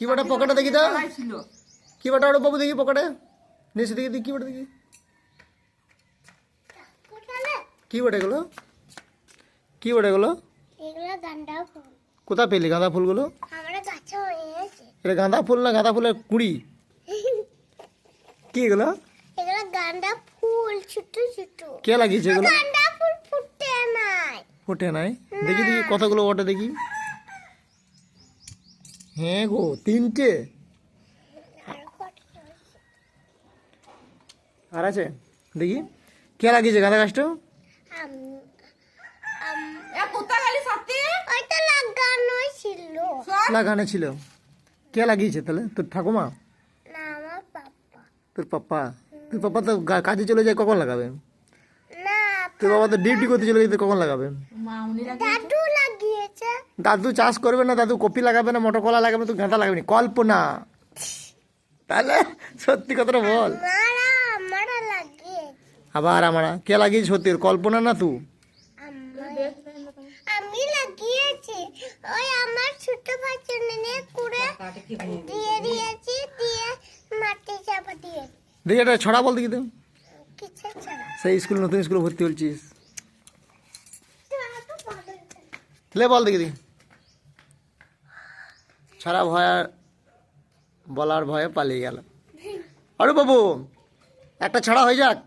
কি বটা পকেটে দেখি তো। কি বটা ওটা বাবু দেখি পকেটে। নিচে দেখি দেখি কি বটা দেখি। কি বটে এগুলো? কি বটে এগুলো? এগুলো গান্দা ফুল। কোথা পেলি গাঁদা ফুলগুলো? এটা গাঁদা ফুল না গাঁদা ফুলের কুড়ি? কি এগুলো? এগুলো গান্দা ফুল ছোট ছোট। কে লাগিয়েছে এগুলো? ফুল ফুটে নাই। ফোটে নাই। দেখি দেখি কতগুলো ওটা দেখি। হ্যাঁ গো তিনটে। আর আছে? দেখি। কে লাগিয়েছে? গাঁদা গাছটা? লাগানো ছিল। কে লাগিয়েছে তাহলে? তোর ঠাকুমা? না আমার পাপা। তোর পাপ্পা তোর পাপ্পা তো গা- কাজে চলে যায় কখন লাগাবে? তোর বাবা তো ডিউটি করতে চলে যেতে কখন লাগাবে? দাদু লাগিয়েছে। দাদু চাষ করবে না দাদু কপি লাগাবে না মটর কলা লাগাবে তো গাঁদা লাগাবে না কল্পনা। তাহলে সত্যি কথাটা বল। আবার আমরা কে লাগিয়েছে সত্যি কল্পনা না তুই আমি লাগিয়েছি। ওই আমার ছোট ভাই নিয়ে কুড়ে দিয়ে দিয়েছি দিয়ে মাটি চাপা দিয়েছি। দেখি এটা ছড়া বল দেখি তো। সেই স্কুল নতুন স্কুলে ভর্তি হচ্ছিস। লে বল দেখি দেখি। ছাড়া ভয় বলার ভয়ে পালিয়ে গেল। আরে বাবু একটা ছাড়া হয়ে যাক?